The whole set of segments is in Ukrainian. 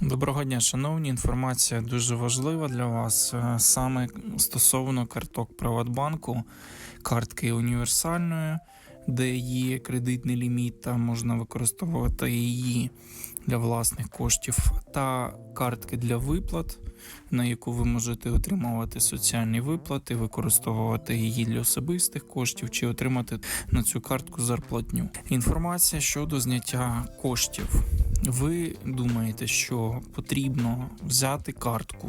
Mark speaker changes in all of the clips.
Speaker 1: Доброго дня, шановні. Інформація дуже важлива для вас е, саме стосовно карток Приватбанку, картки універсальної, де є кредитний ліміт, та можна використовувати її для власних коштів, та картки для виплат, на яку ви можете отримувати соціальні виплати, використовувати її для особистих коштів чи отримати на цю картку зарплатню. Інформація щодо зняття коштів. Ви думаєте, що потрібно взяти картку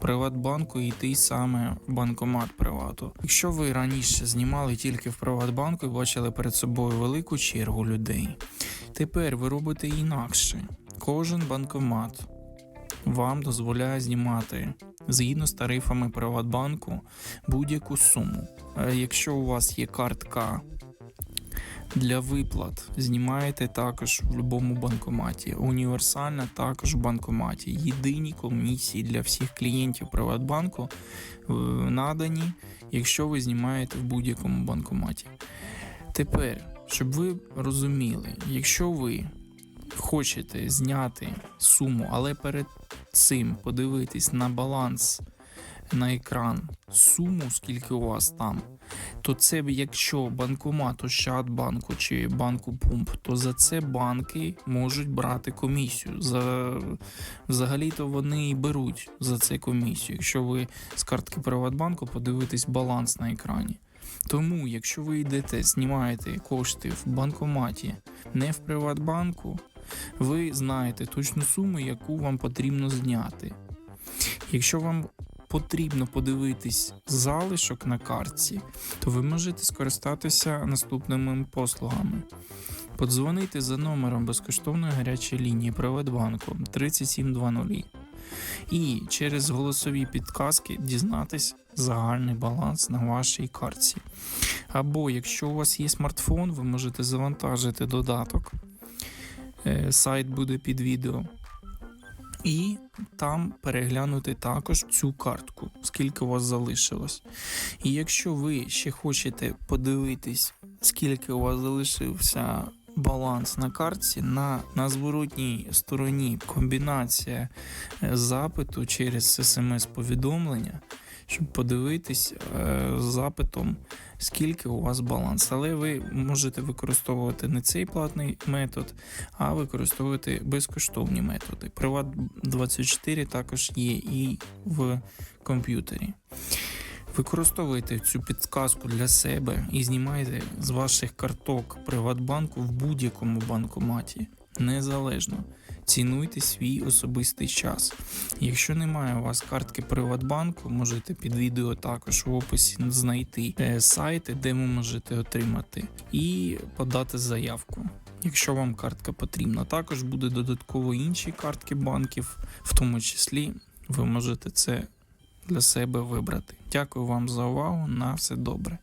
Speaker 1: Приватбанку і йти саме в банкомат Привату. Якщо ви раніше знімали тільки в Приватбанку і бачили перед собою велику чергу людей, тепер ви робите інакше. Кожен банкомат вам дозволяє знімати згідно з тарифами Приватбанку будь-яку суму. Е, Якщо у вас є картка для виплат знімаєте також в будь-якому банкоматі. Універсальна також в банкоматі. Єдині комісії для всіх клієнтів Приватбанку е, надані, якщо ви знімаєте в будь-якому банкоматі. Тепер, щоб ви розуміли, якщо ви хочете зняти суму, але перед цим подивитись на баланс на екран суму, скільки у вас там, то це якщо банкомат Ощадбанку чи банку Пумп, то за це банки можуть брати комісію. За взагалі-то вони і беруть за це комісію. Якщо ви з картки Приватбанку подивитесь баланс на екрані. Тому, якщо ви йдете, знімаєте кошти в банкоматі, не в Приватбанку, ви знаєте точну суму, яку вам потрібно зняти. Якщо вам потрібно подивитись залишок на картці, то ви можете скористатися наступними послугами. Подзвонити за номером безкоштовної гарячої лінії Приватбанку 3720 і через голосові підказки дізнатись загальний баланс на вашій картці. Або якщо у вас є смартфон, ви можете завантажити додаток. Е, Сайт буде під відео. І там переглянути також цю картку, скільки у вас залишилось. І якщо ви ще хочете подивитись, скільки у вас залишився баланс на картці, на, на зворотній стороні комбінація е, запиту через смс-повідомлення, щоб подивитись е, запитом, скільки у вас баланс. Але ви можете використовувати не цей платний метод, а використовувати безкоштовні методи. Приват 24 також є і в комп'ютері. Використовуйте цю підказку для себе і знімайте з ваших карток Приватбанку в будь-якому банкоматі. Незалежно. Цінуйте свій особистий час. Якщо немає у вас картки Приватбанку, можете під відео також в описі знайти е, сайти, де ви можете отримати, і подати заявку. Якщо вам картка потрібна, також буде додатково інші картки банків, в тому числі ви можете це для себе вибрати. Дякую вам за увагу. На все добре.